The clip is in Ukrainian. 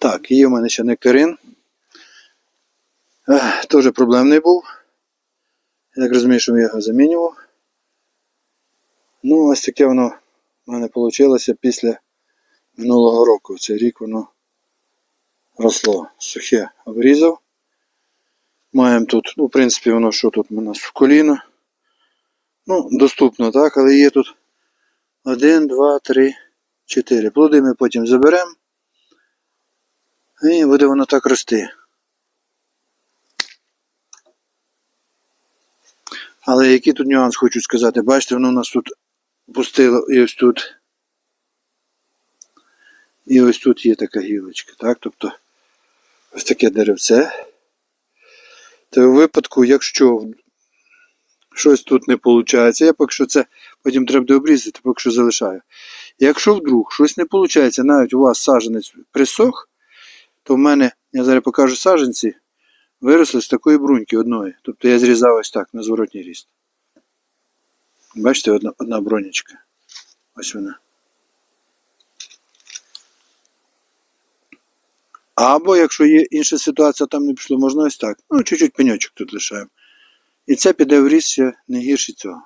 Так, є в мене ще нектарин. Ех, Теж проблемний був. Я так розумію, що я його замінював. Ну, ось таке воно в мене вийшло після минулого року. Цей рік воно росло. Сухе обрізав. Маємо тут, ну, в принципі, воно що тут у нас в коліно. Ну, доступно, так, але є тут один, два, три, чотири. Плоди ми потім заберемо. І буде воно так рости. Але який тут нюанс хочу сказати? Бачите, воно у нас тут пустило і ось тут. І ось тут є така гілочка, так? Тобто ось таке деревце. То в випадку, якщо щось тут не виходить, я поки що це потім треба буде поки що залишаю. Якщо вдруг щось не виходить, навіть у вас саджанець присох, то в мене, я зараз покажу саджанці, виросли з такої бруньки одної. Тобто я зрізав ось так на зворотній ріст. Бачите, одна, одна бронячка. Ось вона. Або якщо є інша ситуація, там не пішло, можна ось так. Ну, чуть-чуть пеньочок тут лишаємо. І це піде в ріст ще не гірше цього.